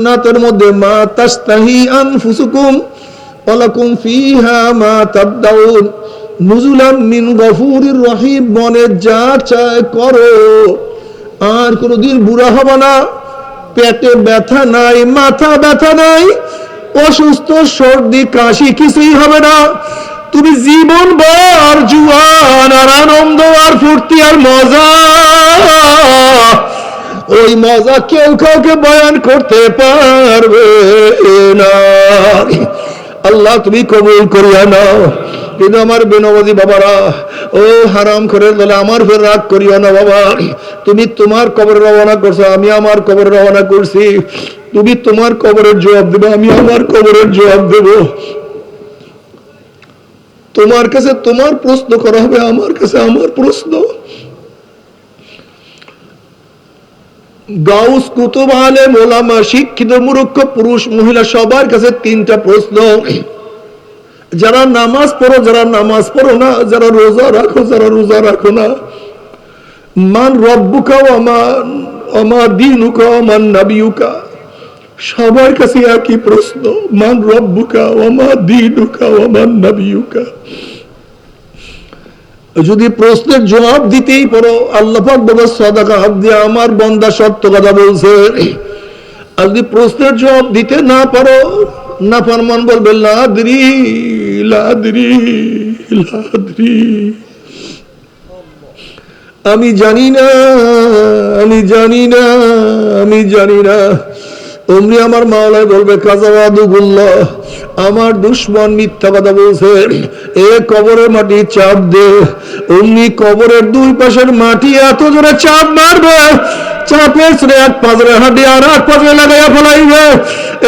জান্নাতের মধ্যে মা তাস্তাহি আনফুসুকুম ওয়ালাকুম ফিহা মা তাদদাউন নুজুলাম মিন গফুরির রহিম, মনে যা চায় করো। আর কোনোদিন বুড়া হবে না, পেটে ব্যথা নাই, মাথা ব্যথা নাই, অসুস্থ, সর্দি, কাশি কিছুই হবে না। তুমি জীবন ভর, জুয়ান আর আনন্দ আর ফুর্তি আর মজা। ওই মজা কেউ কাউকে বয়ান করতে পারবে না। আল্লাহ, তুমি কবুল করিয়া নাও। কিন্তু আমার বেনবাদী বাবারা, ও হারাম করে দলে আমার ফের রাগ করিও না বাবা। তুমি তোমার কবর রওনা করছ, আমি আমার কবর রওনা করছি। তুমি তোমার কবরের জবাব দেবে, আমি আমার কবরের জবাব দেব। তোমার কাছে তোমার প্রশ্ন করা হবে, আমার কাছে আমার প্রশ্ন। গাউস কুতুব আলেম শিক্ষিত মূর্খ পুরুষ মহিলা সবার কাছে তিনটা প্রশ্ন। যারা নামাজ পড়ো, যারা নামাজ পড়ো না, যারা রোজা রাখো, যারা রোজা রাখো না, মান রব্বুকা আমার আমার দিনুকা আমার নাবিউকা সবার কাছে একই প্রশ্ন, মান রব্বুকা আমার দিনুকা আমার নাবিউকা যদি প্রশ্নের জবাব দিতেই পারো, আল্লাহ বলে, সদাকা হাত দিয়ে আমার বন্দা সত্য কথা বলছে। আর যদি প্রশ্নের জবাব দিতে না পারো না ফরমান বলবে, লাদরি লাদরি লাদরি। আমি জানি না, আমি জানি না, আমি জানি না। অমনি আমার মাওলায় বলবে, কাজাবাদুগুল্লাহ, আমার দুশ্মন মিথ্যা কথা বলছে, এ কবরের মাটি চাপ দে, অমনি কবরের দুই পাশের মাটি এত জোরে চাপ মারবে এক এক লাগাইয়া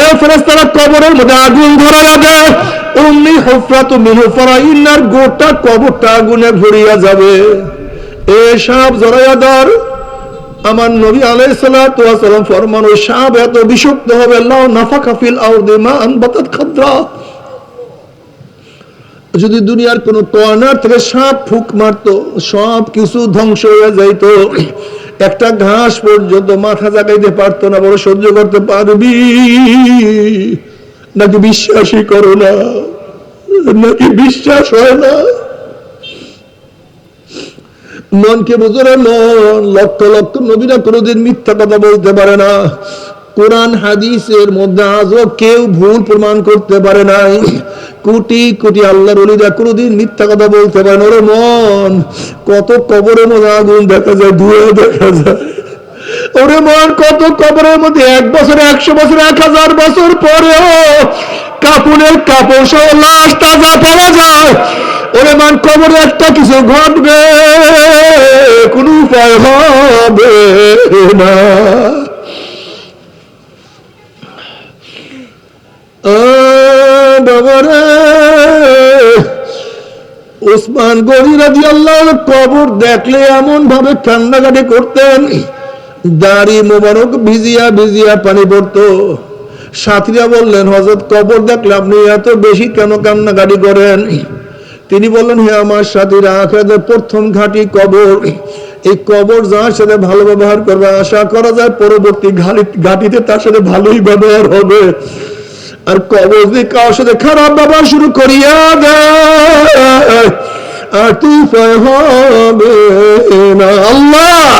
এ আগুন অমনি তো গোটা কবরটা আগুনে ভরিয়া যাবে। এ সাপ জড়াইয়া আমার নবী আলাই সালাম ওই সাপ এত বিষুক্ত হবে আল্লাহ নাফা কাফিল যদি দুনিয়ার কোন কর্নার থেকে সাপ ফুক মারতো সব কিছু ধ্বংস হয়ে যাইত, একটা ঘাস পর্যন্ত মাথা জাগাইতে পারতো না, বড় সহ্য করতে পারবি? নাকি বিশ্বাসই করো না? নাকি বিশ্বাস হয় না? মনকে বুঝো না মন, লক্ষ লক্ষ নবীরা কোনোদিন মিথ্যা কথা বলতে পারে না। কোরআন, হাদিসের মধ্যে আজও কেউ ভুল প্রমাণ করতে পারে নাই। কোটি কোটি আল্লাহর অলিরা কোনোদিন মিথ্যা কথা বলতে পারে না ওরে মন। কত কবরের মধ্যে আগুন দেখা যায়, ধুয়ে দেখা যায়। ওরে মন, কত কবরের মধ্যে এক বছর, একশো বছর, এক হাজার বছর পরেও কাপড়ের কাপড় সহ লাশ তাজা পাওয়া যায়। ওরে মান, কবরে একটা কিছু ঘটবে, কোন উপায় হবে না। ওসমান গরি রাজি আল্লাহ কবর দেখলে এমন ভাবে কান্নাকাটি করতেন। দাড়ি মোবারক ভিজিয়া ভিজিয়া পানি পড়তো। সাথীরা বললেন হজরত কবর দেখলে আপনি এত বেশি কেন কান্নাকাটি করেন? তিনি বললেন, হে আমার সাথীরা, আখেরাতের প্রথম ঘাটি কবর। এই কবর যার সাথে ভালো ব্যবহার করবে, আশা করা যায় পরবর্তী ঘাটিতে তার সাথে ভালোই ব্যবহার হবে। আর কবর যদি কারোর সাথে খারাপ ব্যবহার শুরু করিয়া দেয়, আর তুই হবে না। আল্লাহ!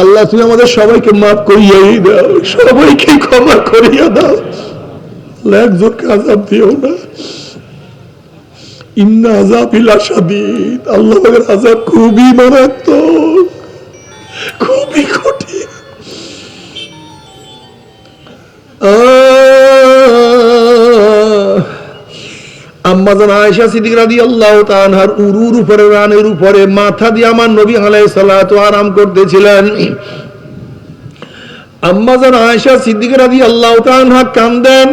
আল্লাহ, তুমি আমাদের সবাইকে মাফ করিয়াই দাও, সবাইকে ক্ষমা করিয়া দাও। একজনকে আজাব দিও না। ইন্না আজাব আল্লাহের আজাব খুবই মারাত্মক, খুবই কঠিন। আয়েশা সিদ্দিক উরুর উপরে, রানের উপরে মাথা দিয়ে আমার নবী আলাইহিস সালাতু আরাম করতেছিলেন। আম্মাজান আয়েশা সিদ্দিক কান্দেন,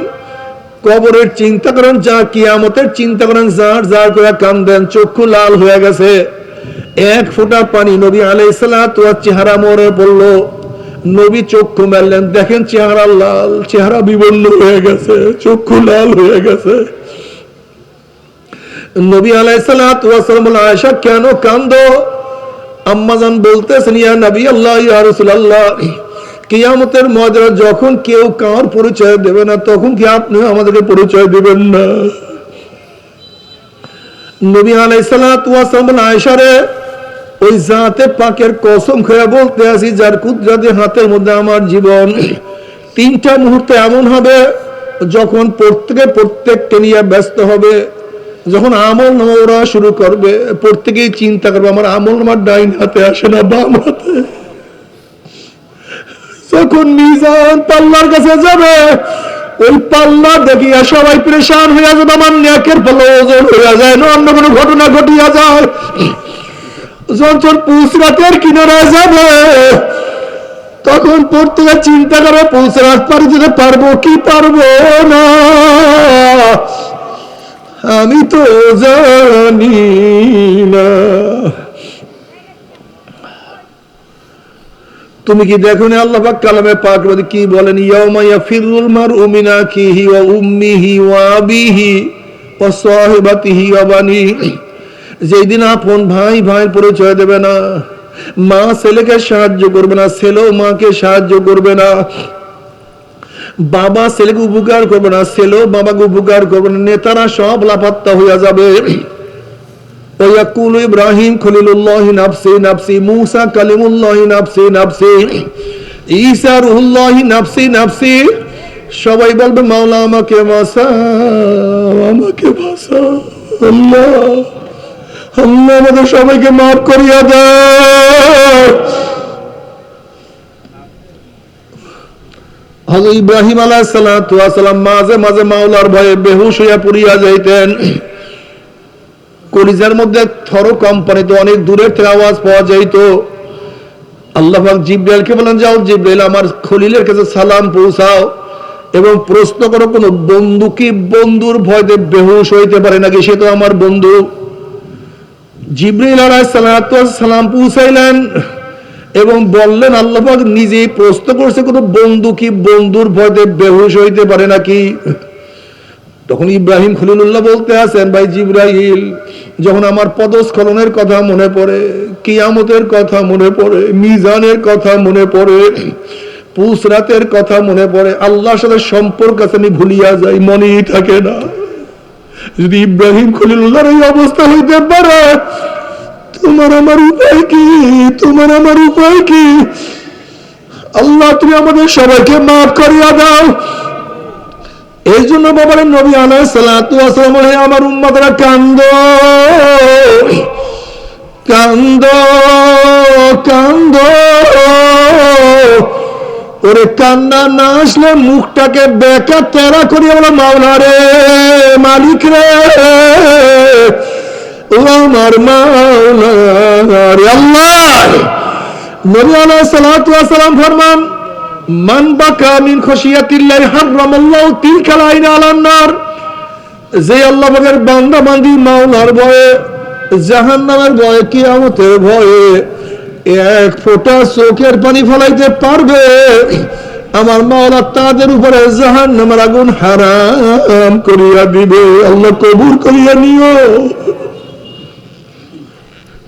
কবরের চিন্তা করেন, যা কিয়ামতের চিন্তা করেন, যার যার করে কান্দেন, চক্ষু লাল হয়ে গেছে। এক ফোঁটা পানি নবী আলাইহিস সালাতু চেহারা মরে পড়ল। নবী চক্ষু মেললেন, দেখেন চেহারা লাল, চেহারা বিবর্ণ হয়ে গেছে, চক্ষু লাল হয়ে গেছে। নবী আলাইসালাম আয়সা কেন কান্দ আম্মাজান বলতেছেন, ইয়া নবী আল্লাহ, ইয়া রাসূলুল্লাহ, কিয়ামতের ময়দানে যখন কেউ কার পরিচয় দেবে না, তখন কি আপনি আমাদেরকে পরিচয় দিবেন না? নবী ওই জাতে পাকের কসম খেয়ে বলতে আসি, যার হাতের মধ্যে আমার জীবন। তিনটা মুহূর্তে এমন হবে, যখন প্রত্যেকে প্রত্যেককে নিয়ে ব্যস্ত হবে যখন আমল নামা ওরা শুরু করবে, প্রত্যেকেই চিন্তা করবে, আমার আমল নামার ডাইন হাতে আসে না, বাম হাতে। যখন মিজান পাল্লার কাছে যাবে, ওই পাল্লা দেখিয়া সবাই পরেশান হইয়া যাবে, আমার ন্যাকের পাল্লা ওজন হইয়া যায়, না অন্য কোনো ঘটনা ঘটিয়া যায়। যখন পুসরাতের কিনারায় যাবে, তখন প্রত্যেকে চিন্তা করে পুসরাত পারি যেতে পারব কি পারব না? আমি তো জানি না। তুমি কি দেখো না আল্লাহ পাক কালামে পাক কি বলেন আবিহি ওয়া সাহিবাতিহি ওয়া বানি যেই দিন আপন ভাই ভাইয়ের পরিচয় দেবে না, মা ছেলেকে সাহায্য করবে না, ছেলেও মাকে সাহায্য করবে না। বাবা ছেলেকে উপকার করবে না ছেলেও বাবাকে উপকার করবে না নেতারা সব লাপাত্তা হইয়া যাবে ويقول إبراهيم خليل الله نفسي نفسي موسى كلم الله نفسي نفسي ঈসা রুহুল্লাহি নাফসি নাফসি সবাই বলবে মাওলা আমাকে বাঁচা আমাকে বাঁচা আল্লাহ আল্লাহ আমাদের সবাইকে মাফ করিয়া দেয় হযরত ইব্রাহিম আলাইহিস সালাম মাঝে মাঝে মাওলার ভয়ে বেহুশ হইয়া পড়িয়া যাইতেন। কলিজার মধ্যে থর কোম্পানিতে অনেক দূরের থেকে আওয়াজ পাওয়া যাইতো। আল্লাহ জিব্রাইলকে বলেন, যাও জিব্রাইল, আমার খলিলের কাছে সালাম পৌঁছাও এবং প্রশ্ন করো, কোন বন্ধু কি বন্ধুর ভয়তে বেহুশ হইতে পারে নাকি? সে তো আমার বন্ধু। জিব্রাইল আলাইহিস সালাম পৌঁছাইলেন। এবং বললেন, আল্লাহ নিজেই প্রশ্ন করছে, কোন বন্ধু কি বন্ধুর ভয়তে বেহুশ হইতে পারে নাকি? তখন ইব্রাহিম খলিলুল্লাহ বলতে আছেন, ভাই জিব্রাহিল যখন আমার পদস্খলনের কথা মনে পড়ে, কিয়ামতের কথা মনে পড়ে, মিজানের কথা মনে পড়ে, পুসরাতের কথা মনে পড়ে, আল্লাহর সাথে সম্পর্ক আছে, আমি ভুলিয়া যাই, মনেই থাকে না। যদি ইব্রাহিম খলিলুল্লাহর এই অবস্থা হইতে পারে তোমার আমার উপায় কি? তোমার আমার উপায় কি? আল্লাহ, তুমি আমাদের সবাইকে মাফ করিয়া দাও। এই জন্য বাবার নবী আলাইসালাম আমার উম্মাদরা কান্দ কান্দ কান্দ। ওরে, কান্না না আসলে মুখটাকে বেকার তেরা করিয়া বলে মাওলা রে মালিক রে। আল্লাহ! যে আল্লাহ পাকের বান্দা বান্দি মাওলার ভয়ে, জাহান্নামের ভয়ে, কিয়ামতের ভয়ে এক ফোঁটা চোখের পানি ফলাইতে পারবে। আমার মাওলা তাদের উপরে জাহান্নামের আগুন হারাম করিয়া দিবে। আল্লাহ কবুর করিয়া নিও।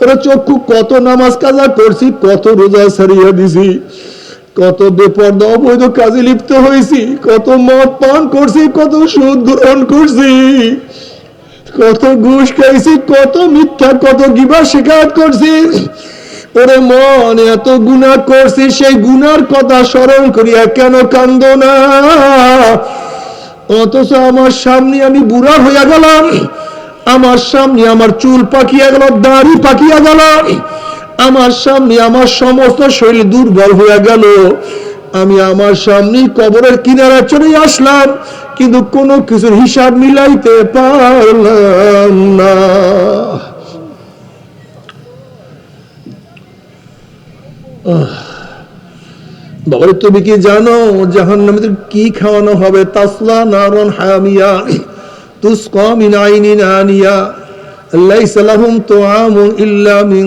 ওরা চক্ষু কত নামাজ কাজা করছি, কত রোজা সারিয়া দিছি, কত বেপর্দা অবৈধ কাজে লিপ্ত হয়েছি, কত মদ পান করছি, কত সুদ গ্রহণ করছি, কত ঘুষ খাইছি, কত মিথ্যা কত গিবা শিকায়ত করছি। ওরে মন, এত গুণা করছি, সেই গুনার কথা স্মরণ করিয়া কেন কান্দ না? অথচ আমার সামনে আমি বুড়া হইয়া গেলাম। আমার সামনে আমার চুল পাকিয়া গেল, দাড়ি পাকিয়া গেল। আমার সামনে আমার সমস্ত শরীর দুর্বল হয়ে গেল। আমি আমার সামনে কবরের কিনারা চলে আসলাম, কিন্তু কোনো কিছুর হিসাব মিলাইতে পারলাম না। বাবা তুমি কি জানো জাহান নামীদের কি খাওয়ানো হবে? তাসলা, নারন, হামিয়া। তুসকা মিন লাইসা লাহুম তুআমুন মিন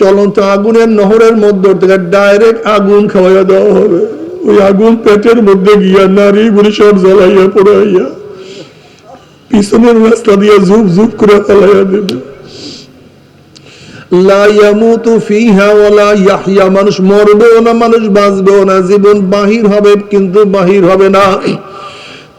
চলন্ত আগুনের নহরের মধ্যে থেকে ডাইরেক্ট আগুন খাওয়াইয়া দেওয়া হবে। ওই আগুন পেটের মধ্যে গিয়া নারী গুলি সব জ্বালাইয়া পড়াইয়া, পিছনের রাস্তা দিয়ে ঝুপ ঝুপ করে ফেলাইয়া দেবে। মানুষ মরবেও না, মানুষ বাঁচবেও না। জীবন বাহির হবে, কিন্তু বাহির হবে না।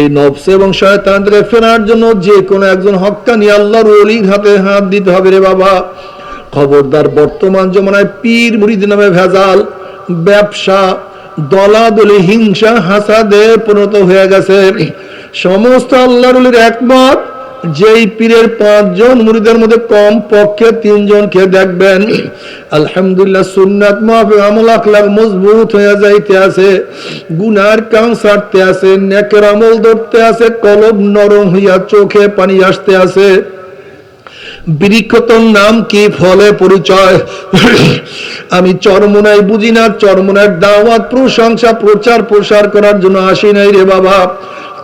এই নবসে এবং শয়তান ফেরার জন্য যে কোনো একজন হক্কানি আল্লাহর অলির হাতে হাত দিতে হবে রে বাবা। খবরদার বর্তমান জমানায় পীর মুরিদ নামে ভেজাল, ব্যবসা, দলাদলি, হিংসা, হাসাদে পরিণত হয়ে গেছে। সমস্ত আল্লাহর একমত। যেই পীরের পাঁচজন মুরিদের মধ্যে কম পক্ষে তিনজনকে দেখবেন, আলহামদুলিল্লাহ সুন্নাত মাহফিক আমল আখলাক মজবুত হয়ে যাইতে আছে, গুনার কাম সারতে আছে, নেকের আমল ধরতে আছে কলব নরম হইয়া চোখে পানি আসতে আছে। বৃক্ষতর নাম কি? ফলে পরিচয়। আমি চরমনায় বুঝি না, চরমনার দাওয়াত, প্রশংসা প্রচার প্রসার করার জন্য আসি নাই রে বাবা।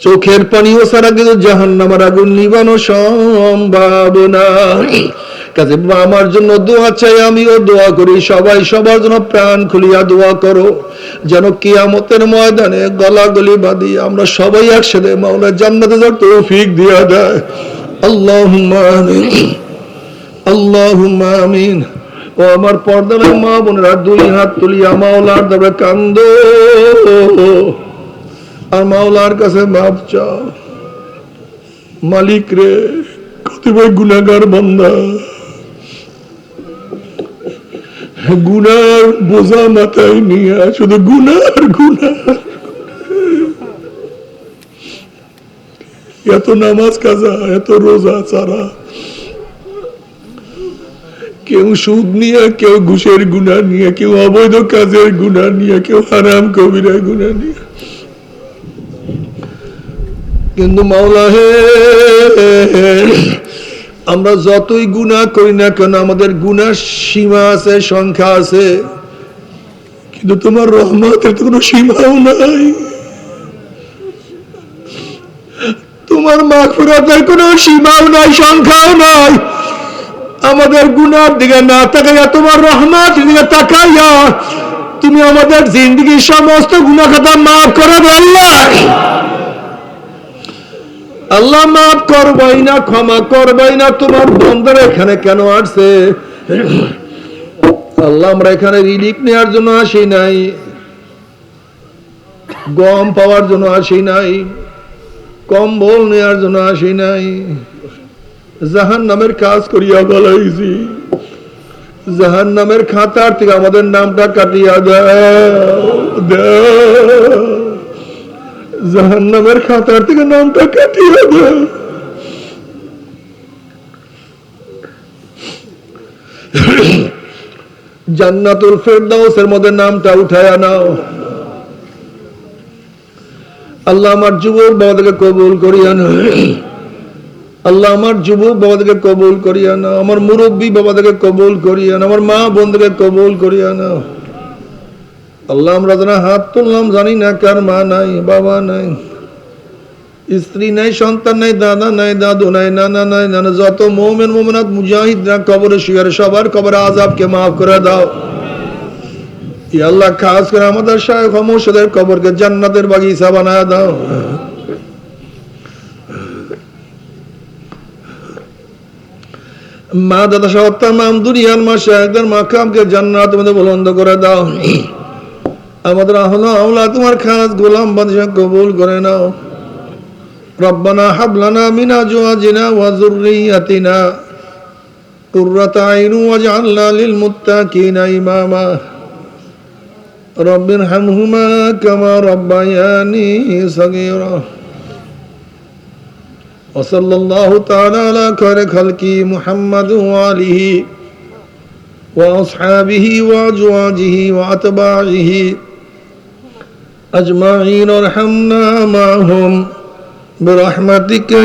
চোখের পানিও সারা কিন্তু জাহান নামার আগুন নিবানো সম্ভব না। কাজে আমার জন্য দোয়া চাই, আমিও দোয়া করি। সবাই সবার জন্য প্রাণ খুলিয়া দোয়া করো। যেন কিয়ামতের ময়দানে গলা গলি বাঁধি আমরা সবাই একসাথে মাওলা জান্নাতে যার তৌফিক দিয়া দেয়। আল্লাহ আমিন। আল্লাহ আমিন। ও আমার পর্দার মা বোনেরা, দুই হাত তুলিয়া মাওলার দেবে কান্দ। আর মাওলার কাছে মাপ চাও। মালিক রে কতিপয় গুণাগার বন্ধা গুনার বোঝা মাথায় নিয়ে শুধু গুনার গুনার এত নামাজ কাজা, এত রোজা চারা কেউ সুদ নিয়ে, কেউ ঘুষের গুণা নিয়ে, কেউ অবৈধ কাজের গুণা নিয়ে, কেউ হারাম কবিরা গুণা নিয়ে। কিন্তু মাওলা হে, আমরা যতই গুণা করি না কেন, আমাদের গুনার সীমা আছে, সংখ্যা আছে। কিন্তু তোমার রহমতের তো কোনো সীমাও নাই। তোমার মাগফিরাতের কোনো সীমাও নাই, সংখ্যাও নাই। আমাদের গুনার দিকে না তাকাইয়া তোমার রহমত দিকে তাকাইয়া তুমি আমাদের জিন্দগির সমস্ত গুণা খাতা মাফ করে আল্লাহ আল্লাহ মাফ করবাই না, ক্ষমা করবাই না, তোমার বন্ধর এখানে কেন আসছে? আল্লাহ আমরা এখানে রিলিফ নেওয়ার জন্য আসি নাই। গম পাওয়ার জন্য আসি নাই। কম্বল নেওয়ার জন্য আসি নাই। জাহান নামের কাজ করিয়া বলাইছি জাহান নামের খাতার থেকে আমাদের নামটা কাটিয়া দেয় জাহান নামের খাতার থেকে নামটা কাটিয়ে দাও জান্নাতুল ফেরদাউসের মধ্যে নামটা উঠায় নাও। আল্লাহ আমার যুবক বাবাদেরকে কবুল করিয়া নাও। আল্লাহ আমার যুবক বাবাদেরকে কবুল করিয়া নাও। আমার মুরব্বী বাবাদেরকে কবুল করিয়া নাও। আমার মা বোনদেরকে কবুল করিয়া নাও। আল্লাহ আমরা যারা হাত তুললাম, জানি না কার মা নাই, বাবা নাই, স্ত্রী নাই, সন্তান নাই, দাদা নাই, দাদু নাই, নানা নাই, নানা, যত মোমেন, মোমেনাত মুজাহিদরা কবরে শুয়ার সবার কবরে আজাবকে মাফ করে দাও। আল্লাহ খাস করে আমাদের শায়খ মুর্শিদের কবরকে জান্নাতের বাগিচা বানায় দাও। মা দাদা সহ তাম দুনিয়ার মা শাহেকদের মাকামকে জান্নাত মধ্যে বুলন্দ করে দাও। আমাদের আহলো আওলা তোমার খাস গোলাম বাদশাহ কবুল করে নাও ربنا هب لنا من ازواجنا وذرياتنا قرة عين واجعلنا للمتقين اماما رب ارحمهما كما ربياني صغيرا وصلى الله تعالى على خير خلقه محمد وآله وأصحابه وأزواجه وأتباعه أجمعين وارحمنا معهم برحمتك